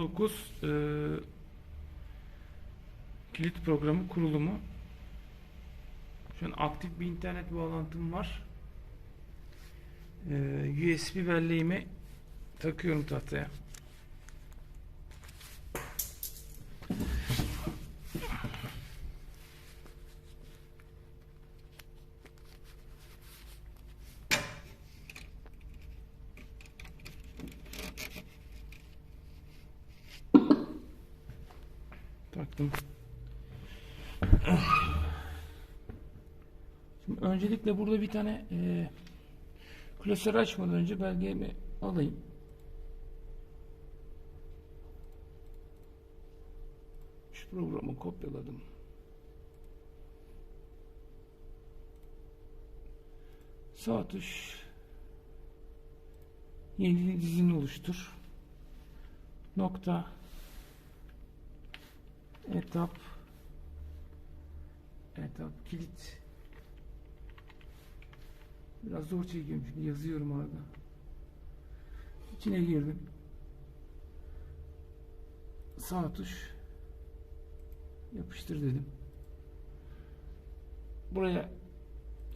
19 e, kilit programı kurulumu. Şu an aktif bir internet bağlantım var. E, USB belleğimi takıyorum tahtaya. Taktım. Şimdi öncelikle burada bir tane e, klasör açmadan önce belgemi alayım. Şu programı kopyaladım. Sağ tuş yeni dizini oluştur. Nokta etap. Etap kilit. Biraz zor çekiyorum çünkü yazıyorum arada. İçine girdim. Sağ tuş. Yapıştır dedim. Buraya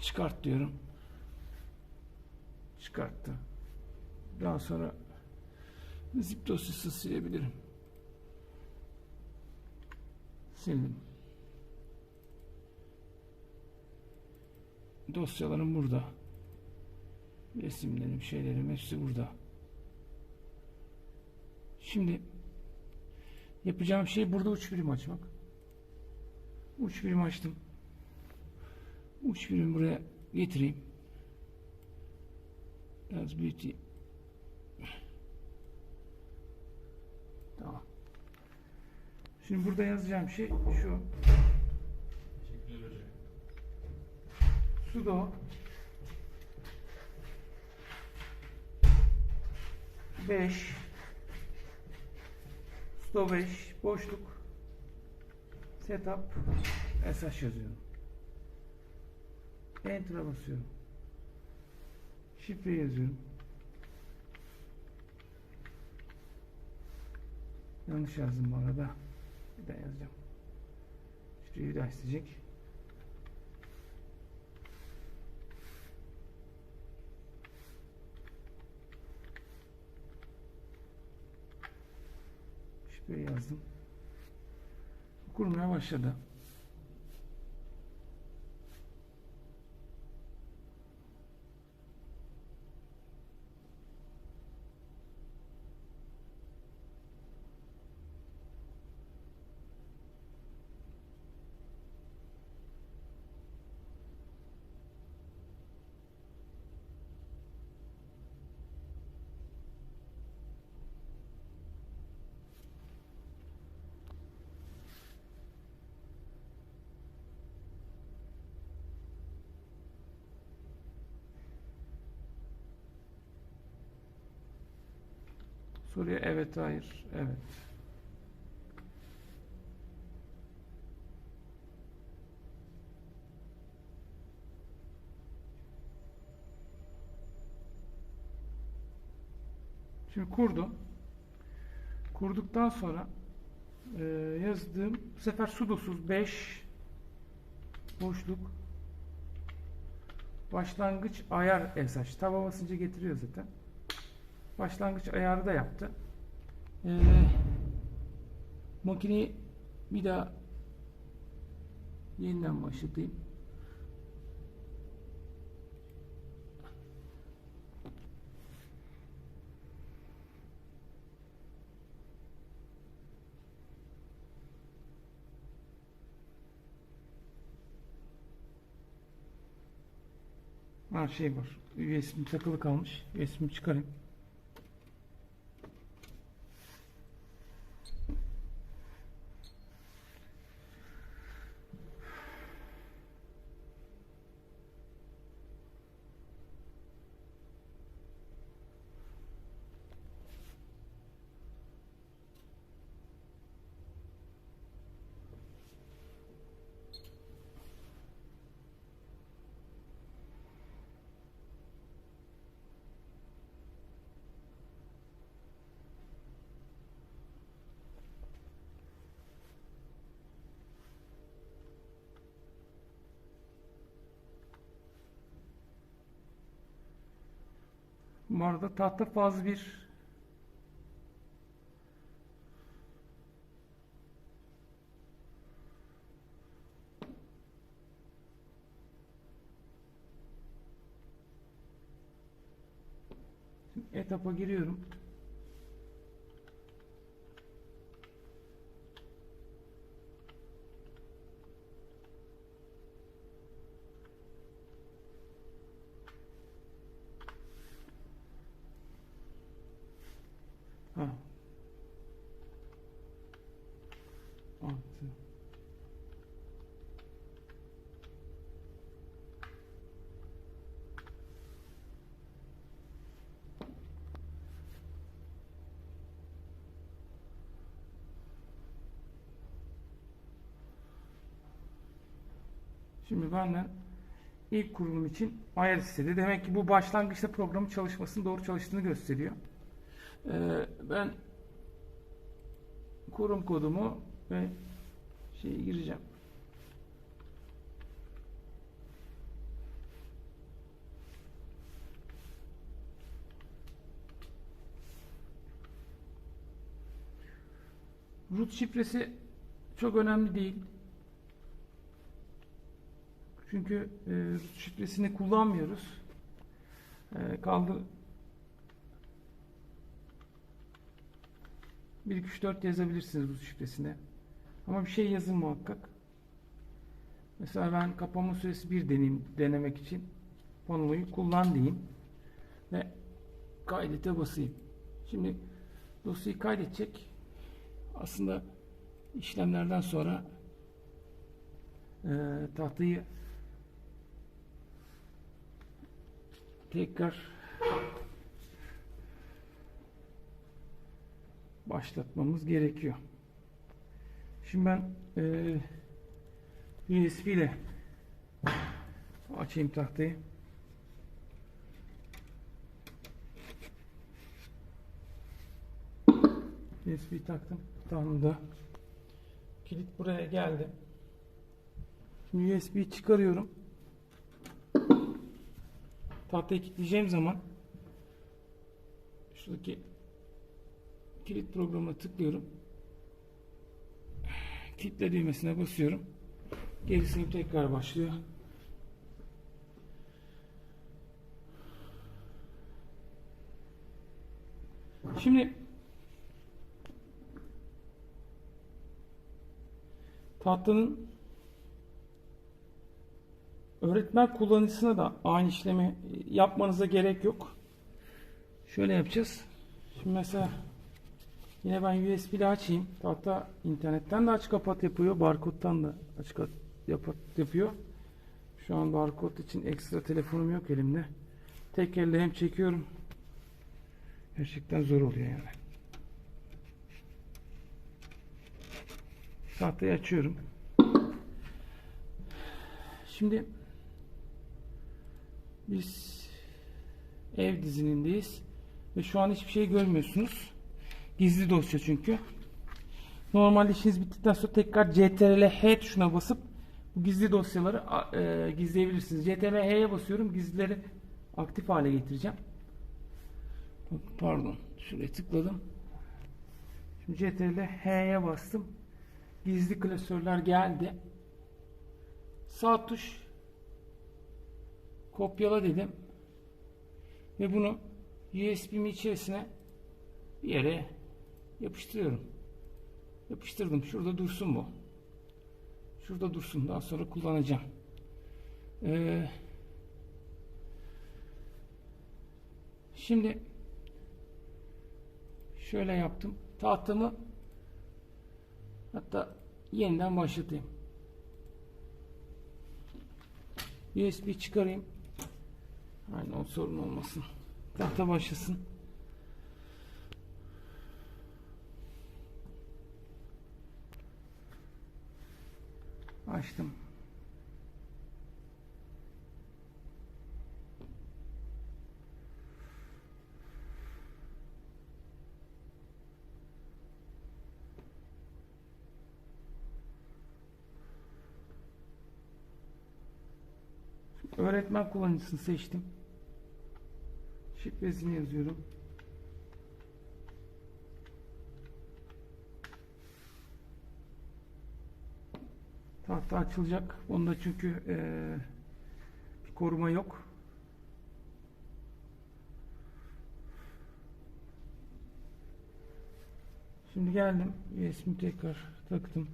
çıkart diyorum. Çıkarttı. Daha sonra zip dosyası silebilirim sildim. Dosyalarım burada. Resimlerim, şeylerim hepsi burada. Şimdi yapacağım şey burada uç birim açmak. Uç birim açtım. Uç birim buraya getireyim. Biraz büyüteyim. Tamam. Şimdi burada yazacağım şey şu. Sudo 5 sudo 5 boşluk setup sh yazıyorum. Enter'a basıyorum. Şifre yazıyorum. Yanlış yazdım bu arada. Daha yazacağım. Şifreyi bir daha isteyecek. Şifreyi yazdım. Kurmaya başladı. Soruya evet hayır evet. Şimdi kurdum. Kurduktan sonra e, yazdığım bu sefer sudosuz 5 boşluk başlangıç ayar esas. Taba basınca getiriyor zaten. Başlangıç ayarı da yaptı. Ee, makineyi bir daha yeniden başlatayım. Ha şey var. USB takılı kalmış. USB'mi çıkarayım. Bu arada tahta faz bir Şimdi etapa giriyorum. Ha. Altı. Şimdi benden ilk kurulum için ayar istedi. Demek ki bu başlangıçta programın çalışmasının doğru çalıştığını gösteriyor. Ee, ben kurum kodumu ve şeyi gireceğim. Root şifresi çok önemli değil. Çünkü e, root şifresini kullanmıyoruz. E, kaldı 1 2 3 4 yazabilirsiniz bu şifresine. Ama bir şey yazın muhakkak. Mesela ben kapama süresi 1 deneyim denemek için panoyu kullan diyeyim ve kaydete basayım. Şimdi dosyayı kaydedecek. Aslında işlemlerden sonra e, tahtayı tekrar başlatmamız gerekiyor. Şimdi ben e, USB ile açayım tahtayı. USB taktım. Tamam da kilit buraya geldi. Şimdi USB'yi çıkarıyorum. Tahtayı kilitleyeceğim zaman şuradaki kilit programına tıklıyorum. Kilitle düğmesine basıyorum. Gerisini tekrar başlıyor. Şimdi tahtanın öğretmen kullanıcısına da aynı işlemi yapmanıza gerek yok. Şöyle yapacağız. Şimdi mesela Yine ben USB ile açayım. Hatta internetten de aç kapat yapıyor. Barkodtan da aç kapat yapıyor. Şu an barkod için ekstra telefonum yok elimde. Tek elle hem çekiyorum. Gerçekten zor oluyor yani. Tahtayı açıyorum. Şimdi biz ev dizinindeyiz ve şu an hiçbir şey görmüyorsunuz. Gizli dosya çünkü. Normalde işiniz bittikten sonra tekrar CTRL H tuşuna basıp bu gizli dosyaları e, gizleyebilirsiniz. CTRL H'ye basıyorum. Gizlileri aktif hale getireceğim. Pardon. Şuraya tıkladım. Şimdi CTRL H'ye bastım. Gizli klasörler geldi. Sağ tuş kopyala dedim. Ve bunu USB'mi içerisine bir yere yapıştırıyorum. Yapıştırdım. Şurada dursun bu. Şurada dursun. Daha sonra kullanacağım. Ee, şimdi şöyle yaptım. Tahtamı hatta yeniden başlatayım. USB çıkarayım. Aynen o sorun olmasın. Tahta başlasın. Açtım. Öğretmen kullanıcısını seçtim. Şifresini yazıyorum. Tahta açılacak. Onda çünkü eee, bir koruma yok. Şimdi geldim. USB'mi tekrar taktım.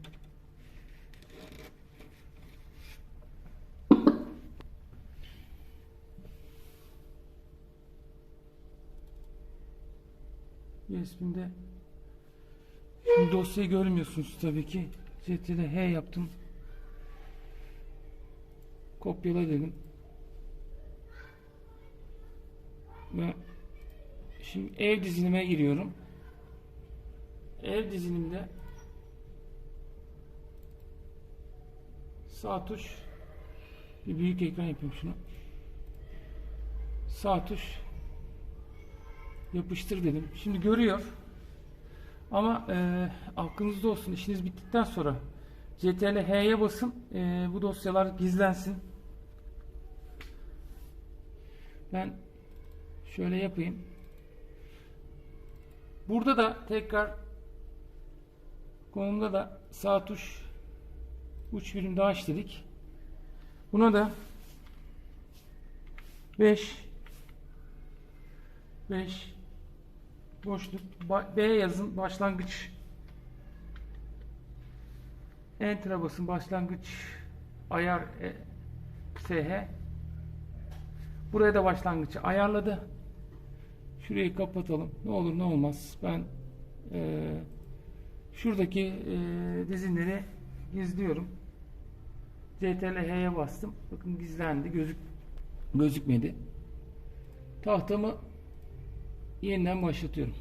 USB'mde Şimdi dosyayı görmüyorsunuz tabii ki. CTRL H yaptım. Kopyala dedim. Ve şimdi ev dizinime giriyorum. Ev dizinimde sağ tuş bir büyük ekran yapayım şunu. Sağ tuş yapıştır dedim. Şimdi görüyor. Ama e, aklınızda olsun işiniz bittikten sonra CTRL H'ye basın. E, bu dosyalar gizlensin. Ben şöyle yapayım. Burada da tekrar konumda da sağ tuş uç birim daha dedik. Buna da 5 5 boşluk B yazın başlangıç Enter'a basın başlangıç ayar e, SH buraya da başlangıcı ayarladı. Şurayı kapatalım. Ne olur ne olmaz. Ben e, şuradaki e, dizinleri gizliyorum. CTRL H'ye bastım. Bakın gizlendi gözük gözükmedi. Tahtamı yeniden başlatıyorum.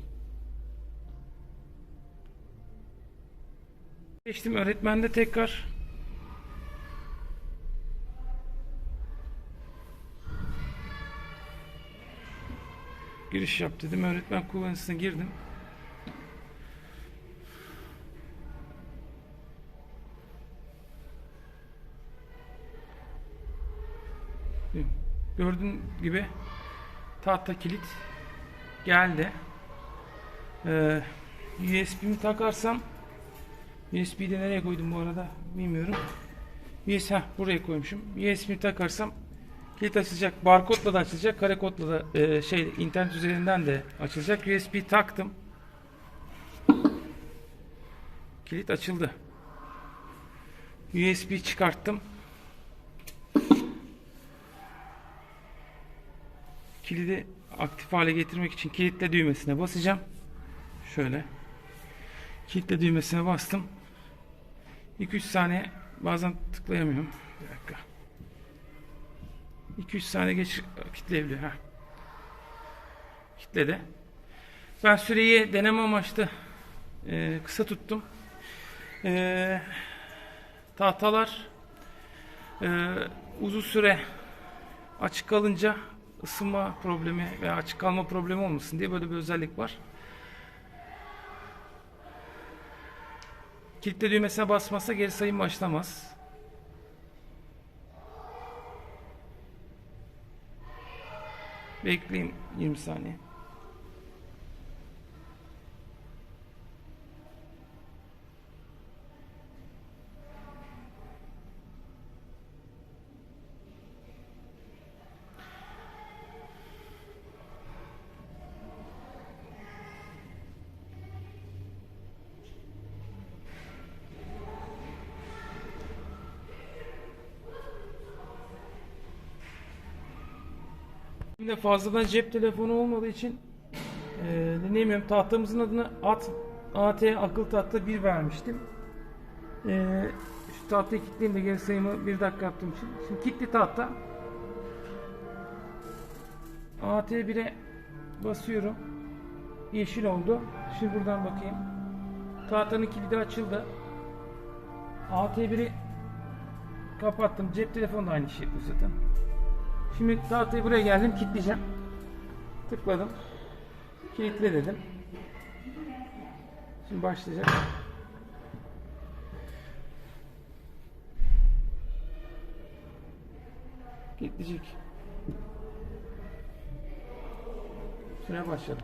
Geçtim. Öğretmende tekrar giriş yap dedim. Öğretmen kullanıcısına girdim. Gördüğün gibi tahta kilit geldi. Ee, USB'mi takarsam USB'yi de nereye koydum bu arada bilmiyorum. USB heh, buraya koymuşum. USB'mi takarsam kilit açılacak. Barkodla da açılacak. Kare kodla da e, şey internet üzerinden de açılacak. USB taktım. Kilit açıldı. USB çıkarttım. kilidi aktif hale getirmek için kilitle düğmesine basacağım. Şöyle. Kilitle düğmesine bastım. 2-3 saniye bazen tıklayamıyorum. Bir dakika. 2-3 saniye geç kilitleyebiliyor. Heh. Kilitledi. Ben süreyi deneme amaçlı e, kısa tuttum. E, tahtalar e, uzun süre açık kalınca ısınma problemi veya açık kalma problemi olmasın diye böyle bir özellik var. Kilitle düğmesine basmazsa geri sayım başlamaz. Bekleyin 20 saniye. Şimdi fazladan cep telefonu olmadığı için e, dinleyemiyorum. Tahtamızın adını at, AT akıl tahta 1 vermiştim. E, şu tahtayı kilitleyeyim de geri sayımı 1 dakika yaptığım için. Şimdi kilitli tahta. AT1'e basıyorum. Yeşil oldu. Şimdi buradan bakayım. Tahtanın kilidi açıldı. AT1'i kapattım. Cep telefonu da aynı şey yapıyor zaten. Şimdi tahtayı buraya geldim kilitleyeceğim. Tıkladım. Kilitle dedim. Şimdi başlayacak. Kilitleyecek. Süre başladı.